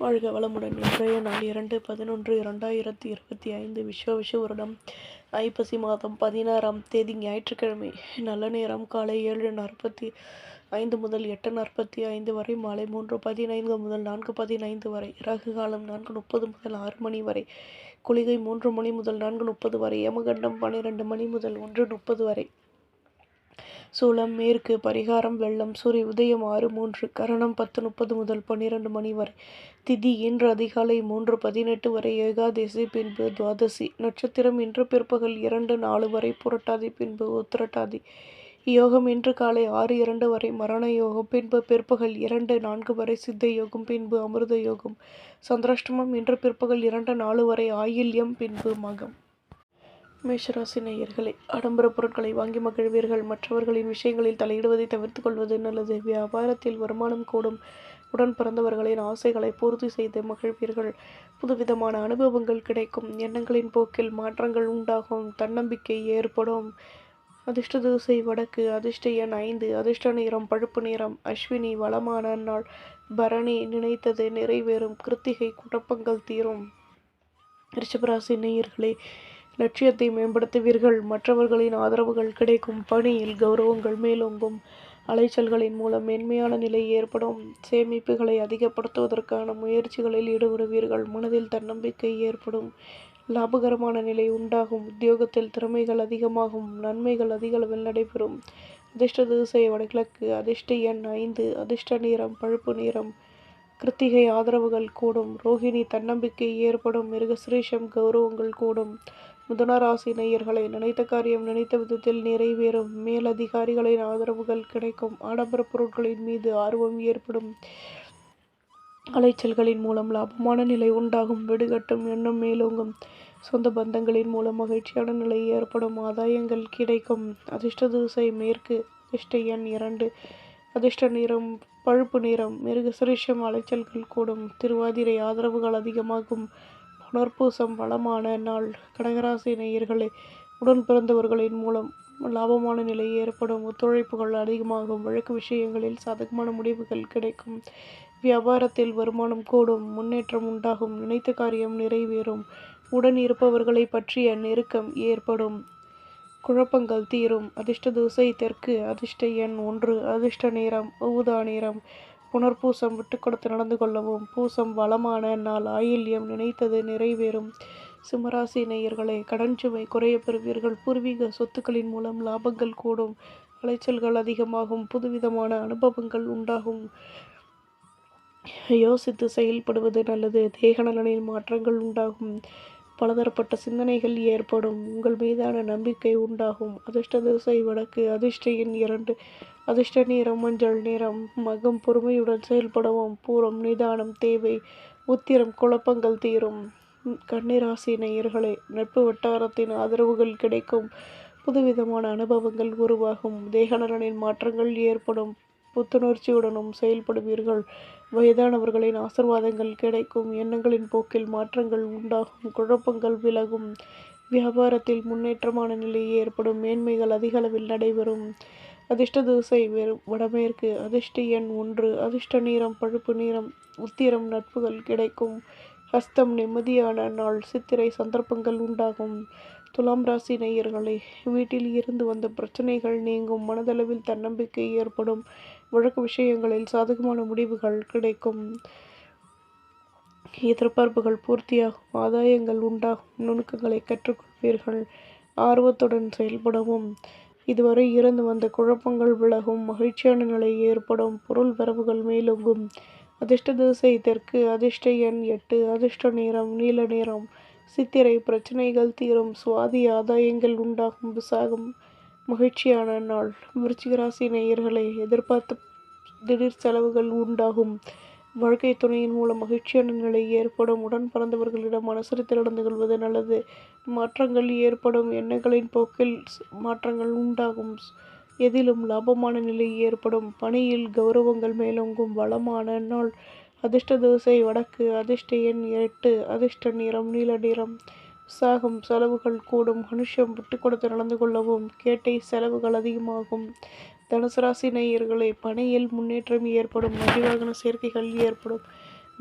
வாழ்க வளமுடன். இன்றைய நாள் இரண்டு பதினொன்று இரண்டாயிரத்தி இருபத்தி ஐந்து விஸ்வ விஷ வருடம். ஐப்பசி மாதம் பதினாறாம் தேதி ஞாயிற்றுக்கிழமை நல்ல நேரம். காலை ஏழு நாற்பத்தி ஐந்து முதல் எட்டு நாற்பத்தி ஐந்து வரை. மாலை மூன்று பதினைந்து முதல் நான்கு பதினைந்து வரை. ராகு காலம் நான்கு முப்பது முதல் ஆறு மணி வரை. குளிகை மூன்று மணி முதல் நான்கு முப்பது வரை. யமகண்டம் பன்னிரெண்டு மணி முதல் ஒன்று முப்பது வரை. சூலம் மேற்கு பரிகாரம் வெள்ளம் சூரிய உதயம் ஆறு மூன்று கரணம் பத்து முப்பது முதல் பன்னிரண்டு மணி வரை. திதி இன்று அதிகாலை மூன்று பதினெட்டு வரை ஏகாதசி பின்பு துவாதசி. நட்சத்திரம் இன்று பிற்பகல் இரண்டு நாலு வரை புரட்டாதி பின்பு உத்திரட்டாதி. யோகம் இன்று காலை ஆறு இரண்டு வரை மரண யோகம் பின்பு பிற்பகல் இரண்டு நான்கு வரை சித்த யோகம் பின்பு அமிர்த யோகம். சந்திராஷ்டமம் இன்று பிற்பகல் இரண்டு நாலு வரை ஆயில்யம் பின்பு மகம். மேஷராசி நேயர்களே ஆடம்பர பொருட்களை வாங்கி மகிழ்வீர்கள். மற்றவர்களின் விஷயங்களில் தலையிடுவதை தவிர்த்து கொள்வது நல்லது. வியாபாரத்தில் வருமானம் கூடும். உடன் பிறந்தவர்களின் ஆசைகளை பூர்த்தி செய்து மகிழ்வீர்கள். புதுவிதமான அனுபவங்கள் கிடைக்கும். எண்ணங்களின் போக்கில் மாற்றங்கள் உண்டாகும். தன்னம்பிக்கை ஏற்படும். அதிர்ஷ்ட தூசை வடக்கு அதிர்ஷ்ட எண் ஐந்து அதிர்ஷ்ட நிறம் பழுப்பு நிறம். அஸ்வினி வளமான நாள். பரணி நினைத்தது நிறைவேறும். கிருத்திகை குழப்பங்கள் தீரும். ரிஷபராசி நேயர்களே லட்சியத்தை மேம்படுத்துவீர்கள். மற்றவர்களின் ஆதரவுகள் கிடைக்கும். பணியில் கௌரவங்கள் மேலோங்கும். அலைச்சல்களின் மூலம் மென்மையான நிலை ஏற்படும். சேமிப்புகளை அதிகப்படுத்துவதற்கான முயற்சிகளில் ஈடுபடுவீர்கள். மனதில் தன்னம்பிக்கை ஏற்படும். லாபகரமான நிலை உண்டாகும். உத்தியோகத்தில் திறமைகள் அதிகமாகும். நன்மைகள் அதிக அளவில் நடைபெறும். அதிர்ஷ்ட திசை வடகிழக்கு. அதிர்ஷ்ட எண் ஐந்து. அதிர்ஷ்ட நிறம் பழுப்பு நிறம். கிருத்திகை ஆதரவுகள் கூடும். ரோஹிணி தன்னம்பிக்கை ஏற்படும். மிருகசிரேஷம் கௌரவங்கள் கூடும். மிதுனராசி நேயர்களை நினைத்த காரியம் நினைத்த விதத்தில் நிறைவேறும். மேலதிகாரிகளின் ஆதரவுகள் கிடைக்கும். ஆடம்பர பொருட்களின் மீது ஆர்வம் ஏற்படும். அலைச்சல்களின் மூலம் லாபமான நிலை உண்டாகும். வெடுகட்டும் எண்ணம் மேலோங்கும். சொந்த பந்தங்களின் மூலம் மகிழ்ச்சியான நிலை ஏற்படும். ஆதாயங்கள் கிடைக்கும். அதிர்ஷ்ட திசை மேற்கு அதிர்ஷ்ட எண் இரண்டு. அதிர்ஷ்ட நிறம் பழுப்பு நிறம். மிருகசிரேஷம் அலைச்சல்கள் கூடும். திருவாதிரை ஆதரவுகள் அதிகமாகும். புனர்பூசம் வளமான நாள். கடகராசி நேயர்களே உடன் பிறந்தவர்களின் மூலம் லாபமான நிலை ஏற்படும். ஒத்துழைப்புகள் அதிகமாகும். வழக்கு விஷயங்களில் சாதகமான முடிவுகள் கிடைக்கும். வியாபாரத்தில் வருமானம் கூடும். முன்னேற்றம் உண்டாகும். நினைத்த காரியம் நிறைவேறும். உடன் இருப்பவர்களை பற்றிய நெருக்கம் ஏற்படும். குழப்பங்கள் தீரும். அதிர்ஷ்ட தூசை தெற்கு. அதிர்ஷ்ட எண் ஒன்று. அதிர்ஷ்ட நேரம். ஊதா நேரம். புனர்பூசம் விட்டு கொடுத்து நடந்து கொள்ளவும் பூசம் வளமான நாள் ஆயில்யம் நினைத்தது நிறைவேறும். சிம்மராசி நேயர்களே கடன் சுமை குறைய பெறுவீர்கள். பூர்வீக சொத்துக்களின் மூலம் லாபங்கள் கூடும். அலைச்சல்கள் அதிகமாகும். புதுவிதமான அனுபவங்கள் உண்டாகும். யோசித்து செயல்படுவது நல்லது. தேக நலனில் மாற்றங்கள் உண்டாகும். பலதரப்பட்ட சிந்தனைகள் ஏற்படும். உங்கள் மீதான நம்பிக்கை உண்டாகும். அதிர்ஷ்ட திசை வடக்கு. அதிர்ஷ்ட எண் இரண்டு. அதிர்ஷ்ட நிறம் மஞ்சள் நிறம். மகம் பொறுமையுடன் செயல்படவும். பூரம் நிதானம் தேவை. உத்திரம் குழப்பங்கள் தீரும். கன்னிராசி நேயர்களே நட்பு வட்டாரத்தின் ஆதரவுகள் கிடைக்கும். புதுவிதமான அனுபவங்கள் உருவாகும். தேகநலனின் மாற்றங்கள் ஏற்படும். புத்துணர்ச்சியுடனும் செயல்படுவீர்கள். வயதானவர்களின் ஆசிர்வாதங்கள் கிடைக்கும். எண்ணங்களின் போக்கில் மாற்றங்கள் உண்டாகும். குழப்பங்கள் விலகும். வியாபாரத்தில் முன்னேற்றமான நிலை ஏற்படும். மேன்மைகள் அதிக அளவில் நடைபெறும். அதிர்ஷ்ட தூசை வெறும் வடமேற்கு. அதிர்ஷ்ட எண் ஒன்று. அதிர்ஷ்ட நீரம் பழுப்பு நீரம் உத்திரம் நட்புகள் கிடைக்கும். ஹஸ்தம் நிம்மதியான நாள் சித்திரை சந்தர்ப்பங்கள் உண்டாகும். துலாம் ராசி நேயர்களே வீட்டில் இருந்து வந்த பிரச்சனைகள் நீங்கும். மனதளவில் தன்னம்பிக்கை ஏற்படும். வழக்கு விஷயங்களில் சாதகமான முடிவுகள் கிடைக்கும். எதிர்பார்ப்புகள் பூர்த்தியாகும். ஆதாயங்கள் உண்டாகும். நுணுக்கங்களை கற்றுக்கொள்வீர்கள். ஆர்வத்துடன் செயல்படவும். இதுவரை இருந்து வந்த குழப்பங்கள் விலகும். மகிழ்ச்சியான நிலை ஏற்படும். பொருள் வரவுகள் மேலோங்கும். அதிர்ஷ்ட திசை தெற்கு. அதிர்ஷ்ட எண் எட்டு. அதிர்ஷ்ட நேரம் நீல நேரம் சித்திரை பிரச்சனைகள் தீரும். சுவாதி ஆதாயங்கள் உண்டாகும். விசாகம் மகிழ்ச்சியான நாள். விருச்சிகராசி நேயர்களை எதிர்பார்த்த திடீர் செலவுகள் உண்டாகும். வாழ்க்கை துணையின் மூலம் மகிழ்ச்சியான நிலை ஏற்படும். உடன் பிறந்தவர்களிடம் அனுசரித்து நடந்து கொள்வது நல்லது. மாற்றங்கள் ஏற்படும். எண்ணங்களின் போக்கில் மாற்றங்கள் உண்டாகும். எதிலும் லாபமான நிலை ஏற்படும். பணியில் கௌரவங்கள் மேலோங்கும். வளமான நாள். அதிர்ஷ்ட தோசை வடக்கு. அதிர்ஷ்ட எண் எட்டு. அதிர்ஷ்ட நிறம் நீல நிறம். உற்சாகம் செலவுகள் கூடும். மனுஷம் விட்டு கொடுத்து நடந்து கொள்ளவும் கேட்டை செலவுகள் அதிகமாகும். தனுசு ராசி நேயர்களே பணியில் முன்னேற்றம் ஏற்படும். வண்டிவாகன சேர்க்கைகள் ஏற்படும்.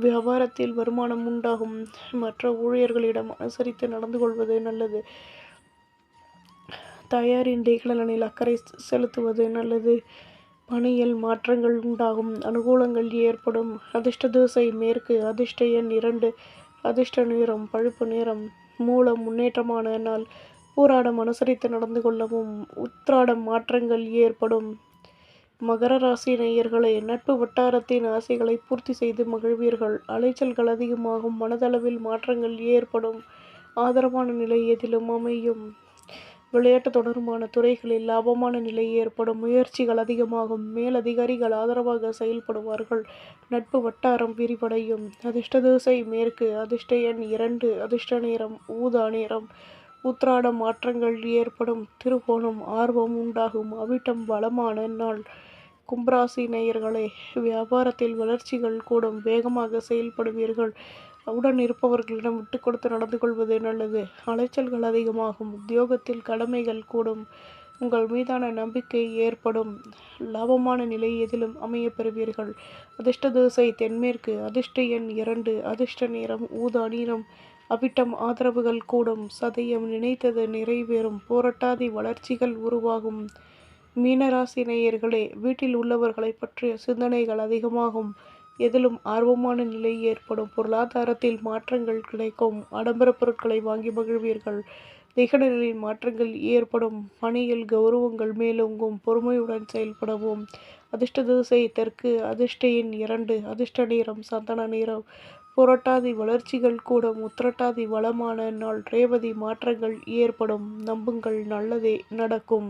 வியாபாரத்தில் வருமானம் உண்டாகும். மற்ற ஊழியர்களிடம் அனுசரித்து நடந்து கொள்வது நல்லது. தாயாரின் தேகநலனில் அக்கறை செலுத்துவது நல்லது. பணியில் மாற்றங்கள் உண்டாகும். அனுகூலங்கள் ஏற்படும். அதிர்ஷ்ட தோசை மேற்கு அதிர்ஷ்ட எண் இரண்டு அதிர்ஷ்ட நேரம் பழுப்பு நேரம் மூலம் முன்னேற்றமான நாள் பூராடம் அனுசரித்து நடந்து கொள்ளவும் உத்ராடம் மாற்றங்கள் ஏற்படும். மகர ராசி நேயர்களை நட்பு வட்டாரத்தின் ஆசைகளை பூர்த்தி செய்து மகிழ்வீர்கள். அலைச்சல்கள் அதிகமாகும் மனதளவில் மாற்றங்கள் ஏற்படும். ஆதரவான நிலை எதிலும் அமையும். விளையாட்டு தொடர்பான துறைகளில் லாபமான நிலை ஏற்படும் முயற்சிகள் அதிகமாகும் மேலதிகாரிகள் ஆதரவாக செயல்படுவார்கள். நட்பு வட்டாரம் விரிவடையும். அதிர்ஷ்ட தூசை மேற்கு அதிர்ஷ்ட எண் இரண்டு அதிர்ஷ்ட நேரம் ஊதா நேரம். உத்ராட மாற்றங்கள் ஏற்படும். திருவோணம் ஆர்வம் உண்டாகும். அவிட்டம் வளமான நாள். கும்பராசி நேயர்களே வியாபாரத்தில் வளர்ச்சிகள் கூடும். வேகமாக செயல்படுவீர்கள். உடன் இருப்பவர்களிடம் விட்டு கொடுத்து நடந்து கொள்வது நல்லது. அலைச்சல்கள் அதிகமாகும். உத்தியோகத்தில் கடமைகள் கூடும். உங்கள் மீதான நம்பிக்கை ஏற்படும். லாபமான நிலை எதிலும் அமைய பெறுவீர்கள். அதிர்ஷ்ட தோசை தென்மேற்கு அதிர்ஷ்ட எண் இரண்டு அதிர்ஷ்ட நேரம் ஊதா நீரம் அவிட்டம் ஆதரவுகள் கூடும். சதயம் நினைத்தது நிறைவேறும். போராட்டாதி வளர்ச்சிகள் உருவாகும். மீனராசி நேயர்களே வீட்டில் உள்ளவர்களை பற்றிய சிந்தனைகள் அதிகமாகும். எதிலும் ஆர்வமான நிலை ஏற்படும். பொருளாதாரத்தில் மாற்றங்கள் கிடைக்கும். ஆடம்பர பொருட்களை வாங்கி மகிழ்வீர்கள். திகடலில் மாற்றங்கள் ஏற்படும். பணியில் கௌரவங்கள் மேலோங்கும். பொறுமையுடன் செயல்படவும். அதிர்ஷ்ட திசை தெற்கு அதிர்ஷ்ட எண் இரண்டு அதிர்ஷ்ட நேரம் சந்தன நேரம் புரட்டாதி வளர்ச்சிகள் கூடும். உத்திரட்டாதி வளமான நாள். ரேவதி மாற்றங்கள் ஏற்படும். நம்புங்கள். நல்லதே நடக்கும்.